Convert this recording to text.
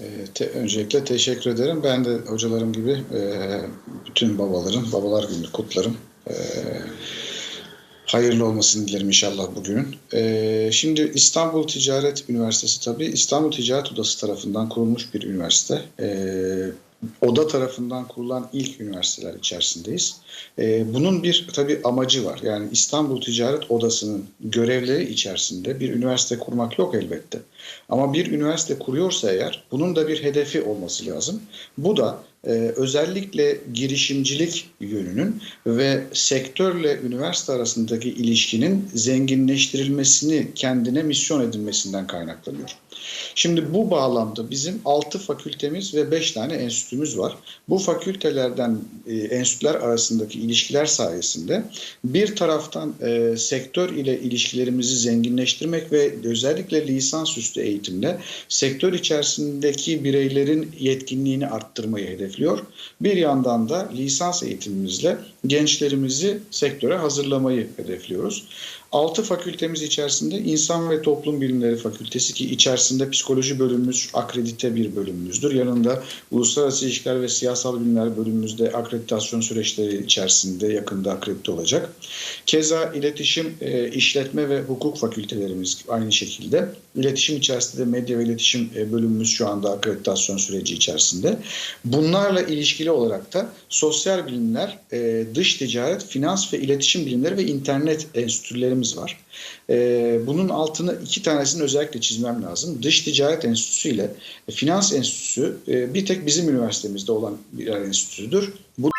Ee, te- öncelikle teşekkür ederim. Ben de hocalarım gibi e, bütün babaların, babalar gününü kutlarım. Ee, hayırlı olmasını dilerim inşallah bugünün. Ee, şimdi İstanbul Ticaret Üniversitesi tabii İstanbul Ticaret Odası tarafından kurulmuş bir üniversite. Ee, Oda tarafından kurulan ilk üniversiteler içerisindeyiz. Ee, bunun bir tabii amacı var. Yani İstanbul Ticaret Odası'nın görevleri içerisinde bir üniversite kurmak yok elbette. Ama bir üniversite kuruyorsa eğer bunun da bir hedefi olması lazım. Bu da e, özellikle girişimcilik yönünün ve sektörle üniversite arasındaki ilişkinin zenginleştirilmesini kendine misyon edinmesinden kaynaklanıyor. Şimdi bu bağlamda bizim 6 fakültemiz ve 5 tane enstitümüz var. Bu fakültelerden e, enstitüler arasındaki ilişkiler sayesinde bir taraftan e, sektör ile ilişkilerimizi zenginleştirmek ve özellikle lisansüstü eğitimle sektör içerisindeki bireylerin yetkinliğini arttırmayı hedefliyor. Bir yandan da lisans eğitimimizle gençlerimizi sektöre hazırlamayı hedefliyoruz. Altı fakültemiz içerisinde İnsan ve Toplum Bilimleri Fakültesi ki içerisinde psikoloji bölümümüz akredite bir bölümümüzdür. Yanında Uluslararası İlişkiler ve Siyasal Bilimler bölümümüzde akreditasyon süreçleri içerisinde yakında akredite olacak. Keza iletişim, e, işletme ve hukuk fakültelerimiz aynı şekilde. İletişim içerisinde de medya ve iletişim e, bölümümüz şu anda akreditasyon süreci içerisinde. Bunlarla ilişkili olarak da sosyal bilimler, e, dış ticaret, finans ve iletişim bilimleri ve internet enstitülerimiz var. E, bunun altını iki tanesini özellikle çizmem lazım. Dış ticaret enstitüsü ile finans enstitüsü e, bir tek bizim üniversitemizde olan bir enstitüdür. Bu